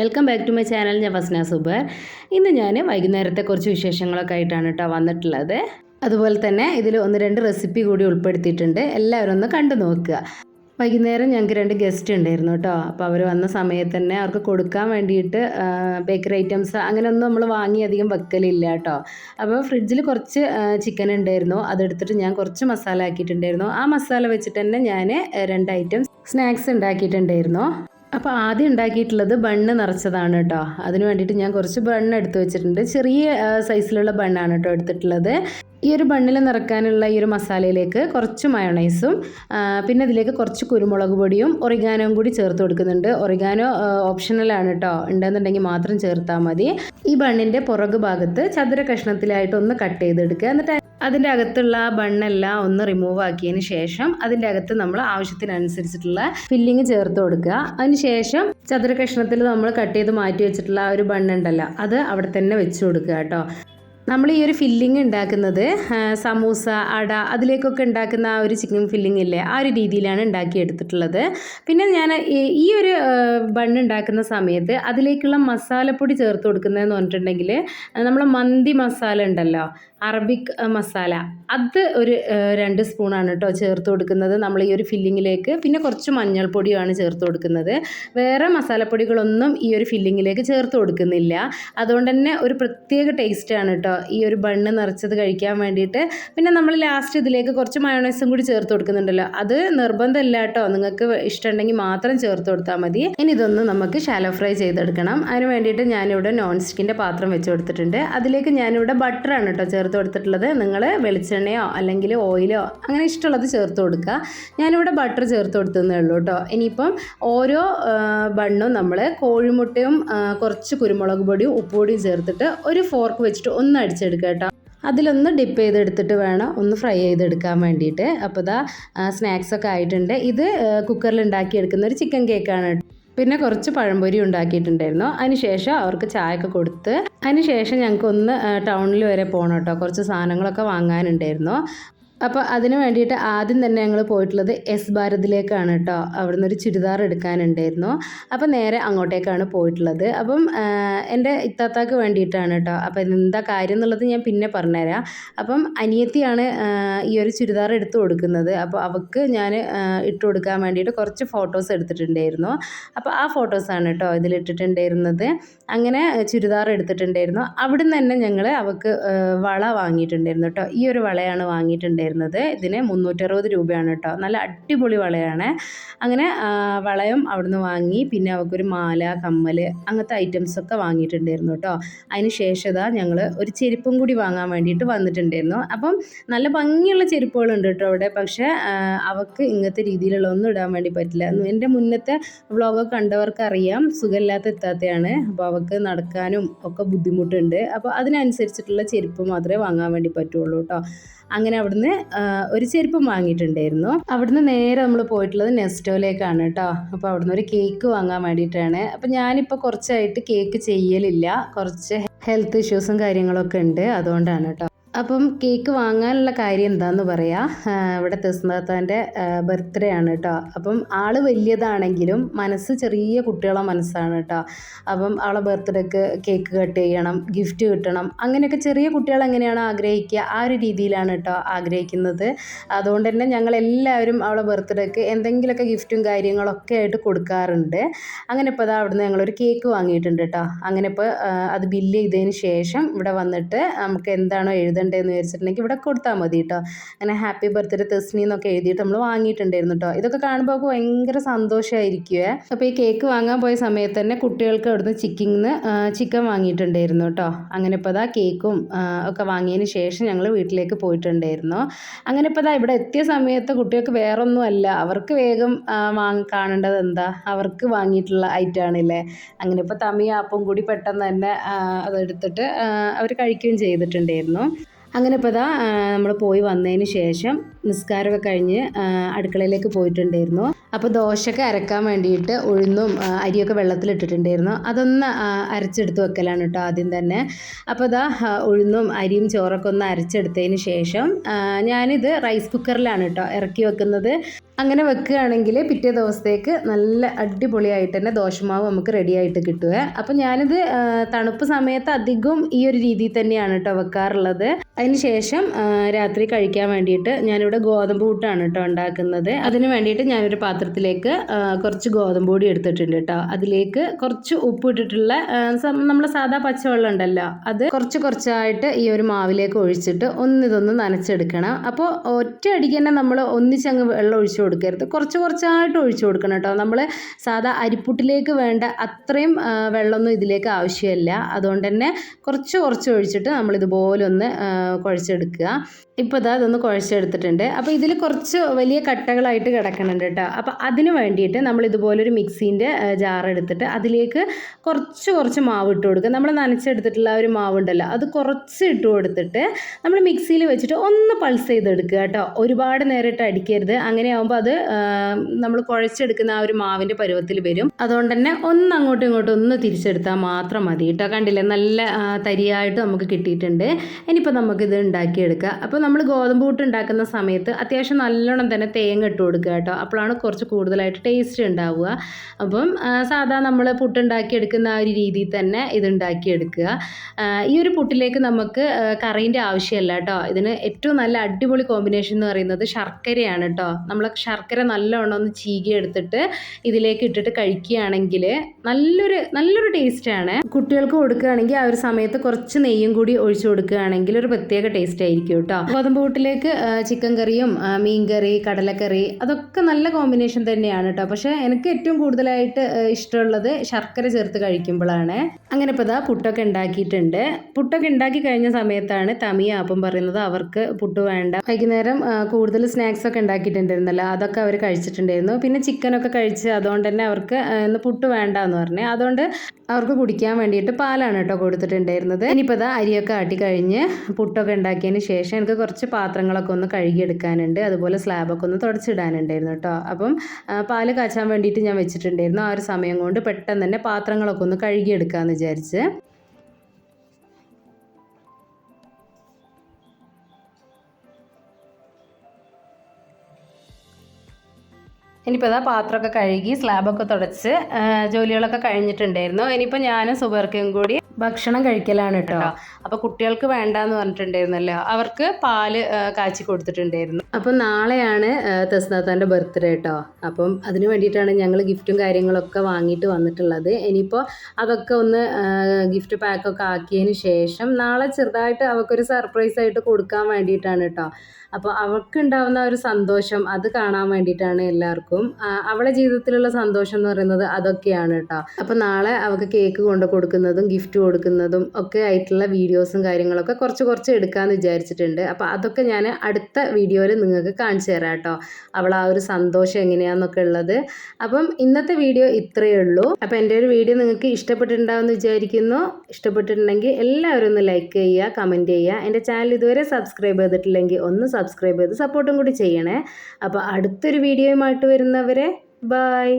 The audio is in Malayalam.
Welcome back to my channel ഞാൻ ഫസ്ന സുബർ. ഇന്ന് ഞാൻ വൈകുന്നേരത്തെ കുറച്ച് വിശേഷങ്ങളൊക്കെ ആയിട്ടാണ് കേട്ടോ വന്നിട്ടുള്ളത്. അതുപോലെ തന്നെ ഇതിൽ ഒന്ന് രണ്ട് റെസിപ്പി കൂടി ഉൾപ്പെടുത്തിയിട്ടുണ്ട്. എല്ലാവരും ഒന്ന് കണ്ടു നോക്കുക. വൈകുന്നേരം ഞങ്ങൾക്ക് രണ്ട് ഗസ്റ്റ് ഉണ്ടായിരുന്നു കേട്ടോ അപ്പോൾ അവർ വന്ന സമയത്ത് തന്നെ അവർക്ക് കൊടുക്കാൻ വേണ്ടിയിട്ട് ബേക്കറി ഐറ്റംസ് അങ്ങനെയൊന്നും നമ്മൾ വാങ്ങി അധികം വെക്കലില്ല കേട്ടോ അപ്പോൾ ഫ്രിഡ്ജിൽ കുറച്ച് ചിക്കൻ ഉണ്ടായിരുന്നു. അതെടുത്തിട്ട് ഞാൻ കുറച്ച് മസാല ആക്കിയിട്ടുണ്ടായിരുന്നു. ആ മസാല വെച്ചിട്ട് തന്നെ ഞാൻ രണ്ട് ഐറ്റംസ് സ്നാക്സ് ഉണ്ടാക്കിയിട്ടുണ്ടായിരുന്നു. അപ്പോൾ ആദ്യം ഉണ്ടാക്കിയിട്ടുള്ളത് ബണ്ണ് നിറച്ചതാണ് കേട്ടോ അതിന് വേണ്ടിയിട്ട് ഞാൻ കുറച്ച് ബണ്ണ് എടുത്തു വെച്ചിട്ടുണ്ട്. ചെറിയ സൈസിലുള്ള ബണ്ണാണ് കേട്ടോ എടുത്തിട്ടുള്ളത്. ഈ ഒരു ബണ്ണിൽ നിറക്കാനുള്ള ഈ ഒരു മസാലയിലേക്ക് കുറച്ച് മയോണൈസും പിന്നെ അതിലേക്ക് കുറച്ച് കുരുമുളക് പൊടിയും ഒറിഗാനോയും കൂടി ചേർത്ത് കൊടുക്കുന്നുണ്ട്. ഒറിഗാനോ ഓപ്ഷണലാണ് കേട്ടോ ഉണ്ടെന്നുണ്ടെങ്കിൽ മാത്രം ചേർത്താൽ മതി. ഈ ബണ്ണിന്റെ പുറകു ഭാഗത്ത് ചതുര കഷ്ണത്തിലായിട്ട് ഒന്ന് കട്ട് ചെയ്തെടുക്കുക. എന്നിട്ട് അതിന്റെ അകത്തുള്ള ആ ബണ്ണെല്ലാം ഒന്ന് റിമൂവ് ആക്കിയതിന് ശേഷം അതിന്റെ അകത്ത് നമ്മൾ ആവശ്യത്തിനനുസരിച്ചിട്ടുള്ള ഫില്ലിങ് ചേർത്ത് കൊടുക്കുക. അതിന് ശേഷം ചതുര കഷ്ണത്തിൽ നമ്മൾ കട്ട് ചെയ്ത് മാറ്റി വെച്ചിട്ടുള്ള ആ ഒരു ബണ്ണുണ്ടല്ലോ അത് അവിടെ തന്നെ വെച്ച് കൊടുക്കുക കേട്ടോ. നമ്മൾ ഈ ഒരു ഫില്ലിങ് ഉണ്ടാക്കുന്നത് സമൂസ അട അതിലേക്കൊക്കെ ഉണ്ടാക്കുന്ന ആ ഒരു ചിക്കൻ ഫില്ലിംഗ് ഇല്ലേ ആ ഒരു രീതിയിലാണ് ഉണ്ടാക്കിയെടുത്തിട്ടുള്ളത്. പിന്നെ ഞാൻ ഈ- ഒരു ബണ്ണ് ഉണ്ടാക്കുന്ന സമയത്ത് അതിലേക്കുള്ള മസാലപ്പൊടി ചേർത്ത് കൊടുക്കുന്നതെന്ന് പറഞ്ഞിട്ടുണ്ടെങ്കിൽ നമ്മൾ മന്തി മസാല ഉണ്ടല്ലോ അറബിക് മസാല അത് ഒരു രണ്ട് സ്പൂണാണ് കേട്ടോ ചേർത്ത് കൊടുക്കുന്നത് നമ്മൾ ഈ ഒരു ഫില്ലിങ്ങിലേക്ക് പിന്നെ കുറച്ച് മഞ്ഞൾപ്പൊടിയുമാണ് ചേർത്ത് കൊടുക്കുന്നത്. വേറെ മസാലപ്പൊടികളൊന്നും ഈ ഒരു ഫില്ലിങ്ങിലേക്ക് ചേർത്ത് കൊടുക്കുന്നില്ല. അതുകൊണ്ട് തന്നെ ഒരു പ്രത്യേക ടേസ്റ്റാണ് കേട്ടോ ഈ ഒരു ബണ്ണ് നിറച്ചത് കഴിക്കാൻ വേണ്ടിയിട്ട്. പിന്നെ നമ്മൾ ലാസ്റ്റ് ഇതിലേക്ക് കുറച്ച് മയോണൈസും കൂടി ചേർത്ത് കൊടുക്കുന്നുണ്ടല്ലോ. അത് നിർബന്ധമില്ല കേട്ടോ. നിങ്ങൾക്ക് ഇഷ്ടമുണ്ടെങ്കിൽ മാത്രം ചേർത്ത് കൊടുത്താൽ മതി. ഇനി ഇതൊന്ന് നമുക്ക് ഷാലോ ഫ്രൈ ചെയ്തെടുക്കണം. അതിന് വേണ്ടിയിട്ട് ഞാനിവിടെ നോൺ സ്റ്റിക്കിന്റെ പാത്രം വെച്ച് കൊടുത്തിട്ടുണ്ട്. അതിലേക്ക് ഞാനിവിടെ ബട്ടറാണ് കേട്ടോ ചേർത്ത് കൊടുത്തിട്ടുള്ളത്. നിങ്ങൾ വെളിച്ചെണ്ണയോ അല്ലെങ്കിൽ ഓയിലോ അങ്ങനെ ഇഷ്ടമുള്ളത് ചേർത്ത് കൊടുക്കുക. ഞാനിവിടെ ബട്ടർ ചേർത്ത് കൊടുത്തതേ ഉള്ളൂ കേട്ടോ. ഇനിയിപ്പം ഓരോ ബണ്ണും നമ്മൾ കോഴിമുട്ടയും കുറച്ച് കുരുമുളക് പൊടിയും ഉപ്പുപൊടിയും ചേർത്തിട്ട് ഒരു ഫോർക്ക് വെച്ചിട്ട് ഒന്ന് അടിച്ചെടുക്കുക കേട്ടോ. അതിലൊന്ന് ഡിപ്പ് ചെയ്തെടുത്തിട്ട് വേണം ഒന്ന് ഫ്രൈ ചെയ്തെടുക്കാൻ വേണ്ടിയിട്ട്. അപ്പോൾ ഇതാ സ്നാക്സ് ഒക്കെ ആയിട്ടുണ്ട്. ഇത് കുക്കറിൽ ഉണ്ടാക്കിയെടുക്കുന്ന ഒരു ചിക്കൻ കേക്കാണ് പിന്നെ കുറച്ച് പഴംപൊരി ഉണ്ടാക്കിയിട്ടുണ്ടായിരുന്നു. അതിനുശേഷം അവർക്ക് ചായയൊക്കെ കൊടുത്ത് അതിനുശേഷം ഞങ്ങൾക്ക് ഒന്ന് ടൗണിൽ വരെ പോകണം കേട്ടോ. കുറച്ച് സാധനങ്ങളൊക്കെ വാങ്ങാനുണ്ടായിരുന്നു. അപ്പോൾ അതിന് വേണ്ടിയിട്ട് ആദ്യം തന്നെ ഞങ്ങൾ പോയിട്ടുള്ളത് എസ് ഭാരതിലേക്കാണ് കേട്ടോ അവിടുന്ന് ഒരു ചുരിദാർ എടുക്കാനുണ്ടായിരുന്നു. അപ്പോൾ നേരെ അങ്ങോട്ടേക്കാണ് പോയിട്ടുള്ളത്. അപ്പം എന്റെ ഇത്താത്താക്ക് വേണ്ടിയിട്ടാണ് കേട്ടോ അപ്പോൾ എന്താ കാര്യം എന്നുള്ളത് ഞാൻ പിന്നെ പറഞ്ഞുതരാം. അപ്പം അനിയത്തിയാണ് ഈ ഒരു ചുരിദാർ എടുത്തു കൊടുക്കുന്നത്. അപ്പോൾ അവൾക്ക് ഞാൻ ഇട്ട് കൊടുക്കാൻ വേണ്ടിയിട്ട് കുറച്ച് ഫോട്ടോസ് എടുത്തിട്ടുണ്ടായിരുന്നു. അപ്പോൾ ആ ഫോട്ടോസാണ് കേട്ടോ ഇതിലിട്ടിട്ടുണ്ടായിരുന്നത്. അങ്ങനെ ചുരിദാർ എടുത്തിട്ടുണ്ടായിരുന്നു. അവിടുന്ന് തന്നെ ഞങ്ങൾ അവൾക്ക് വള വാങ്ങിയിട്ടുണ്ടായിരുന്നു കേട്ടോ ഈ ഒരു വളയാണ് വാങ്ങിയിട്ടുണ്ടായിരുന്നത്. ഇതിന് മുന്നൂറ്ററുപത് രൂപയാണ് കേട്ടോ. നല്ല അടിപൊളി വളയാണ്. അങ്ങനെ വളയം അവിടുന്ന് വാങ്ങി പിന്നെ അവൾക്കൊരു മാല കമ്മൽ അങ്ങനത്തെ ഐറ്റംസ് ഒക്കെ വാങ്ങിയിട്ടുണ്ടായിരുന്നു കേട്ടോ. അതിന് ശേഷം ഇതാ ഞങ്ങൾ ഒരു ചെരുപ്പും കൂടി വാങ്ങാൻ വേണ്ടിയിട്ട് വന്നിട്ടുണ്ടായിരുന്നു. അപ്പം നല്ല ഭംഗിയുള്ള ചെരുപ്പുകളുണ്ട് കേട്ടോ അവിടെ. പക്ഷേ അവൾക്ക് ഇങ്ങനത്തെ രീതിയിലുള്ള ഒന്നും ഇടാൻ വേണ്ടി പറ്റില്ല. എന്റെ മുന്നത്തെ വ്ളോഗൊക്കെ കണ്ടവർക്ക് അറിയാം സുഖമില്ലാത്ത എത്താത്തയാണ്. അപ്പോൾ അവൾക്ക് നടക്കാനും ഒക്കെ ബുദ്ധിമുട്ടുണ്ട്. അപ്പോൾ അതിനനുസരിച്ചിട്ടുള്ള ചെരുപ്പ് മാത്രമേ വാങ്ങാൻ വേണ്ടി പറ്റുള്ളൂ കേട്ടോ. അങ്ങനെ അവിടുന്ന് ഒരു ചെരുപ്പം വാങ്ങിയിട്ടുണ്ടായിരുന്നു. അവിടുന്ന് നേരെ നമ്മൾ പോയിട്ടുള്ളത് നെസ്റ്റോയിലേക്കാണ് കേട്ടോ അപ്പോൾ അവിടുന്ന് ഒരു കേക്ക് വാങ്ങാൻ വേണ്ടിയിട്ടാണ്. അപ്പോൾ ഞാനിപ്പോൾ കുറച്ചായിട്ട് കേക്ക് ചെയ്യലില്ല. കുറച്ച് ഹെൽത്ത് ഇഷ്യൂസും കാര്യങ്ങളൊക്കെ ഉണ്ട്. അതുകൊണ്ടാണ് കേട്ടോ അപ്പം കേക്ക് വാങ്ങാനുള്ള കാര്യം എന്താന്ന് പറയാ. ഇവിടെ തെസ്നാത്താന്റെ ബർത്ത്ഡേ ആണ് കേട്ടോ അപ്പം ആൾ വലിയതാണെങ്കിലും മനസ്സ് ചെറിയ കുട്ടികളെ മനസ്സാണ് കേട്ടോ അപ്പം ആളെ ബർത്ത്ഡേക്ക് കേക്ക് കട്ട് ചെയ്യണം ഗിഫ്റ്റ് കിട്ടണം അങ്ങനെയൊക്കെ ചെറിയ കുട്ടികൾ എങ്ങനെയാണ് ആഗ്രഹിക്കുക ആ ഒരു രീതിയിലാണ് കേട്ടോ ആഗ്രഹിക്കുന്നത്. അതുകൊണ്ട് തന്നെ ഞങ്ങൾ എല്ലാവരും അവളെ ബർത്ത്ഡേക്ക് എന്തെങ്കിലുമൊക്കെ ഗിഫ്റ്റും കാര്യങ്ങളൊക്കെ ആയിട്ട് കൊടുക്കാറുണ്ട്. അങ്ങനെ ഇപ്പോൾ അതാ അവിടുന്ന് ഞങ്ങളൊരു കേക്ക് വാങ്ങിയിട്ടുണ്ട് കേട്ടോ അങ്ങനെ ഇപ്പോൾ അത് ബില്ല് ചെയ്തതിന് ശേഷം ഇവിടെ വന്നിട്ട് നമുക്ക് എന്താണോ എഴുതേണ്ടതെന്ന് വിചാരിച്ചിട്ടുണ്ടെങ്കിൽ ഇവിടെ കൊടുത്താൽ മതി കേട്ടോ അങ്ങനെ ഹാപ്പി ബർത്ത്ഡേ തെസ്നി എന്നൊക്കെ എഴുതിയിട്ട് നമ്മൾ വാങ്ങിയിട്ടുണ്ടായിരുന്നു കേട്ടോ ഇതൊക്കെ കാണുമ്പോൾ അവൾക്ക് ഭയങ്കര സന്തോഷമായിരിക്കുവേ അപ്പോൾ ഈ കേക്ക് വാങ്ങാൻ പോയ സമയത്ത് തന്നെ കുട്ടികൾക്ക് അവിടുന്ന് ചിക്കിന്ന് ചിക്കൻ വാങ്ങിയിട്ടുണ്ടായിരുന്നു കേട്ടോ അങ്ങനെ ഇപ്പോൾ അതാ കേക്കും ഒക്കെ വാങ്ങിയതിന് ശേഷം ഞങ്ങൾ വീട്ടിലേക്ക് പോയിട്ടുണ്ടായിരുന്നു. അങ്ങനെ ഇപ്പോൾ അതാ ഇവിടെ എത്തിയ സമയത്ത് കുട്ടികൾക്ക് വേറൊന്നും അല്ല. അവർക്ക് വേഗം വാങ്ങി കാണേണ്ടത് എന്താ? അവർക്ക് വാങ്ങിയിട്ടുള്ള ഐറ്റമാണില്ലേ അങ്ങനെ ഇപ്പോൾ തമിയാപ്പും കൂടി പെട്ടെന്ന് തന്നെ അതെടുത്തിട്ട് അവർ കഴിക്കുകയും ചെയ്തിട്ടുണ്ടായിരുന്നു. അങ്ങനെ ഇപ്പോൾ ഇതാ നമ്മൾ പോയി വന്നതിന് ശേഷം നിസ്കാരമൊക്കെ കഴിഞ്ഞ് അടുക്കളയിലേക്ക് പോയിട്ടുണ്ടായിരുന്നു. അപ്പോൾ ദോശയൊക്കെ അരക്കാൻ വേണ്ടിയിട്ട് ഉഴുന്നും അരിയൊക്കെ വെള്ളത്തിലിട്ടിട്ടുണ്ടായിരുന്നു. അതൊന്ന് അരച്ചെടുത്ത് വെക്കലാണ് കേട്ടോ ആദ്യം തന്നെ. അപ്പോൾ ഇതാ ഉഴുന്നും അരിയും ചോറൊക്കെ ഒന്ന് അരച്ചെടുത്തതിന് ശേഷം ഞാനിത് റൈസ് കുക്കറിലാണ് കേട്ടോ ഇറക്കി വെക്കുന്നത്. അങ്ങനെ വെക്കുകയാണെങ്കിൽ പിറ്റേ ദിവസത്തേക്ക് നല്ല അടിപൊളിയായിട്ട് തന്നെ ദോശമാവ് നമുക്ക് റെഡിയായിട്ട് കിട്ടുക അപ്പം ഞാനിത് തണുപ്പ് സമയത്ത് അധികം ഈ ഒരു രീതിയിൽ തന്നെയാണ് കേട്ടോ വെക്കാറുള്ളത്. അതിന് ശേഷം രാത്രി കഴിക്കാൻ വേണ്ടിയിട്ട് ഞാനിവിടെ ഗോതമ്പ് കൂട്ടാണ് കേട്ടോ ഉണ്ടാക്കുന്നത്. അതിന് വേണ്ടിയിട്ട് ഞാനൊരു പാത്രത്തിലേക്ക് കുറച്ച് ഗോതമ്പ് പൊടി എടുത്തിട്ടുണ്ട് കേട്ടോ അതിലേക്ക് കുറച്ച് ഉപ്പ് ഇട്ടിട്ടുള്ള നമ്മളെ സാധാ പച്ചവെള്ളം ഉണ്ടല്ലോ അത് കുറച്ച് കുറച്ചായിട്ട് ഈ ഒരു മാവിലേക്ക് ഒഴിച്ചിട്ട് ഒന്നിതൊന്ന് നനച്ചെടുക്കണം. അപ്പോൾ ഒറ്റ അടിക്ക് തന്നെ നമ്മൾ ഒന്നിച്ചങ്ങ് വെള്ളം ഒഴിച്ചു കൊടുക്കരുത്. കുറച്ച് കുറച്ചായിട്ട് ഒഴിച്ചു കൊടുക്കണം കേട്ടോ. നമ്മൾ സാധാ അരിപ്പുട്ടിലേക്ക് വേണ്ട അത്രയും വെള്ളമൊന്നും ഇതിലേക്ക് ആവശ്യമില്ല. അതുകൊണ്ട് തന്നെ കുറച്ച് കുറച്ച് ഒഴിച്ചിട്ട് നമ്മൾ ഇതുപോലെ ഒന്ന് കുഴച്ചെടുക്കുക. ഇപ്പോൾ ഇതാ ഇതൊന്ന് കുഴച്ചെടുത്തിട്ടുണ്ട്. അപ്പോൾ ഇതിൽ കുറച്ച് വലിയ കട്ടകളായിട്ട് കിടക്കുന്നുണ്ട് കേട്ടോ. അപ്പോൾ അതിന് വേണ്ടിയിട്ട് നമ്മൾ ഇതുപോലൊരു മിക്സീന്റെ ജാർ എടുത്തിട്ട് അതിലേക്ക് കുറച്ച് കുറച്ച് മാവ് ഇട്ട് കൊടുക്കുക. നമ്മൾ നനച്ചെടുത്തിട്ടുള്ള ഒരു മാവ് ഉണ്ടല്ലോ അത് കുറച്ച് ഇട്ട് കൊടുത്തിട്ട് നമ്മൾ മിക്സിയിൽ വെച്ചിട്ട് ഒന്ന് പൾസ് ചെയ്തെടുക്കുക കേട്ടോ. ഒരുപാട് നേരിട്ട് അടിക്കരുത്. അങ്ങനെ ആകുമ്പോൾ അത് നമ്മൾ കുഴച്ചെടുക്കുന്ന ആ ഒരു മാവിന്റെ പരുവത്തിൽ വരും. അതുകൊണ്ട് തന്നെ ഒന്ന് അങ്ങോട്ടും ഇങ്ങോട്ടും ഒന്ന് തിരിച്ചെടുത്താൽ മാത്രം മതി കേട്ടോ. കണ്ടില്ലേ? നല്ല തരിയായിട്ട് നമുക്ക് കിട്ടിയിട്ടുണ്ട്. ഇനിയിപ്പോൾ നമുക്കിത് ഉണ്ടാക്കിയെടുക്കാം. അപ്പോൾ നമ്മൾ ഗോതമ്പ് കൂട്ട് ഉണ്ടാക്കുന്ന സമയത്ത് അത്യാവശ്യം നല്ലോണം തന്നെ തേങ്ങ ഇട്ട് കൊടുക്കുക കേട്ടോ. അപ്പോഴാണ് കുറച്ച് കൂടുതലായിട്ട് ടേസ്റ്റ് ഉണ്ടാവുക. അപ്പം സാധാ നമ്മൾ പുട്ടുണ്ടാക്കി എടുക്കുന്ന ആ ഒരു രീതിയിൽ തന്നെ ഇത് ഉണ്ടാക്കിയെടുക്കുക. ഈ ഒരു പുട്ടിലേക്ക് നമുക്ക് കറീന്റെ ആവശ്യമല്ല കേട്ടോ. ഇതിന് ഏറ്റവും നല്ല അടിപൊളി കോമ്പിനേഷൻ എന്ന് പറയുന്നത് ശർക്കരയാണ് കേട്ടോ. നമ്മൾ ശർക്കര നല്ലോണം ഒന്ന് ചീകി എടുത്തിട്ട് ഇതിലേക്ക് ഇട്ടിട്ട് കഴിക്കുകയാണെങ്കിൽ നല്ലൊരു നല്ലൊരു ടേസ്റ്റാണ് കുട്ടികൾക്ക് കൊടുക്കുകയാണെങ്കിൽ ആ ഒരു സമയത്ത് കുറച്ച് നെയ്യും കൂടി ഒഴിച്ചു കൊടുക്കുകയാണെങ്കിൽ ഒരു പ്രത്യേക ടേസ്റ്റ് ആയിരിക്കും കേട്ടോ. ഗോതമ്പ് കൂട്ടിലേക്ക് ചിക്കൻ കറിയും മീൻ കറി കടലക്കറി അതൊക്കെ നല്ല കോമ്പിനേഷൻ തന്നെയാണ് കേട്ടോ പക്ഷേ എനിക്ക് ഏറ്റവും കൂടുതലായിട്ട് ഇഷ്ടമുള്ളത് ശർക്കര ചേർത്ത് കഴിക്കുമ്പോഴാണ് അങ്ങനെ ഇപ്പോൾ ഇതാ പുട്ടൊക്കെ ഉണ്ടാക്കിയിട്ടുണ്ട്. പുട്ടൊക്കെ ഉണ്ടാക്കി കഴിഞ്ഞ സമയത്താണ് തമിയ അപ്പം പറയുന്നത് അവർക്ക് പുട്ട് വേണ്ട. വൈകുന്നേരം കൂടുതൽ സ്നാക്സ് ഒക്കെ ഉണ്ടാക്കിയിട്ടുണ്ടായിരുന്നല്ലോ അതൊക്കെ അവർ കഴിച്ചിട്ടുണ്ടായിരുന്നു. പിന്നെ ചിക്കനൊക്കെ കഴിച്ച് അതുകൊണ്ട് തന്നെ അവർക്ക് ഇന്ന് പുട്ട് വേണ്ട എന്ന് പറഞ്ഞു. അതുകൊണ്ട് അവർക്ക് കുടിക്കാൻ വേണ്ടിയിട്ട് പാലാണ് കേട്ടോ കൊടുത്തിട്ടുണ്ടായിരുന്നത്. ഇനിയിപ്പോൾ ഇതാ അരിയൊക്കെ ആട്ടി കഴിഞ്ഞ് പുട്ടൊക്കെ ഉണ്ടാക്കിയതിന് ശേഷം എനിക്ക് കുറച്ച് പാത്രങ്ങളൊക്കെ ഒന്ന് കഴുകിയെടുക്കാനുണ്ട്. അതുപോലെ സ്ലാബൊക്കെ ഒന്ന് തുടച്ചിടാനുണ്ടായിരുന്നു കേട്ടോ. അപ്പം പാൽ കാച്ചാൻ വേണ്ടിയിട്ട് ഞാൻ വെച്ചിട്ടുണ്ടായിരുന്നു ആ ഒരു സമയം കൊണ്ട് പെട്ടെന്ന് തന്നെ പാത്രങ്ങളൊക്കെ ഒന്ന് കഴുകിയെടുക്കാമെന്ന് വിചാരിച്ച്. ഇനിയിപ്പോൾ അതാ പാത്രമൊക്കെ കഴുകി സ്ലാബൊക്കെ തുടച്ച് ജോലികളൊക്കെ കഴിഞ്ഞിട്ടുണ്ടായിരുന്നു. ഇനിയിപ്പോൾ ഞാനും സുബർക്കയും കൂടി ഭക്ഷണം കഴിക്കലാണ് കേട്ടോ. അപ്പോൾ കുട്ടികൾക്ക് വേണ്ടാന്ന് പറഞ്ഞിട്ടുണ്ടായിരുന്നല്ലോ. അവർക്ക് പാൽ കാച്ചി കൊടുത്തിട്ടുണ്ടായിരുന്നു. അപ്പം നാളെയാണ് തസ്നാഥാന്റെ ബർത്ത്ഡേ കേട്ടോ അപ്പം അതിന് വേണ്ടിയിട്ടാണ് ഞങ്ങൾ ഗിഫ്റ്റും കാര്യങ്ങളൊക്കെ വാങ്ങിയിട്ട് വന്നിട്ടുള്ളത്. ഇനിയിപ്പോൾ അതൊക്കെ ഒന്ന് ഗിഫ്റ്റ് പാക്കൊക്കെ ആക്കിയതിന് ശേഷം നാളെ ചെറുതായിട്ട് അവൾക്കൊരു സർപ്രൈസ് ആയിട്ട് കൊടുക്കാൻ വേണ്ടിയിട്ടാണ് കേട്ടോ അപ്പോൾ അവൾക്ക് ഉണ്ടാവുന്ന ഒരു സന്തോഷം അത് കാണാൻ വേണ്ടിയിട്ടാണ് എല്ലാവർക്കും. അവളെ ജീവിതത്തിലുള്ള സന്തോഷം എന്ന് പറയുന്നത് അതൊക്കെയാണ് കേട്ടോ. അപ്പോൾ നാളെ അവൾക്ക് കേക്ക് കൊണ്ട് കൊടുക്കുന്നതും ഗിഫ്റ്റ് കൊടുക്കുന്നതും ഒക്കെ ആയിട്ടുള്ള വീഡിയോസും കാര്യങ്ങളൊക്കെ കുറച്ച് കുറച്ച് എടുക്കാമെന്ന് വിചാരിച്ചിട്ടുണ്ട്. അപ്പോൾ അതൊക്കെ ഞാൻ അടുത്ത വീഡിയോയിൽ നിങ്ങൾക്ക് കാണിച്ചു തരാം കേട്ടോ. അവൾ ആ ഒരു സന്തോഷം എങ്ങനെയാന്നൊക്കെ ഉള്ളത്. അപ്പം ഇന്നത്തെ വീഡിയോ ഇത്രയേ ഉള്ളൂ. അപ്പോൾ എന്റെ ഒരു വീഡിയോ നിങ്ങൾക്ക് ഇഷ്ടപ്പെട്ടിട്ടുണ്ടാവുമെന്ന് വിചാരിക്കുന്നു. ഇഷ്ടപ്പെട്ടിട്ടുണ്ടെങ്കിൽ എല്ലാവരും ഒന്ന് ലൈക്ക് ചെയ്യുക കമന്റ് ചെയ്യുക. എന്റെ ചാനൽ ഇതുവരെ സബ്സ്ക്രൈബ് ചെയ്തിട്ടില്ലെങ്കിൽ ഒന്ന് സബ്സ്ക്രൈബ് ചെയ്ത് സപ്പോർട്ടും കൂടി ചെയ്യണേ. അപ്പോൾ അടുത്തൊരു വീഡിയോയുമായിട്ട് വരുന്നവരെ ബായ്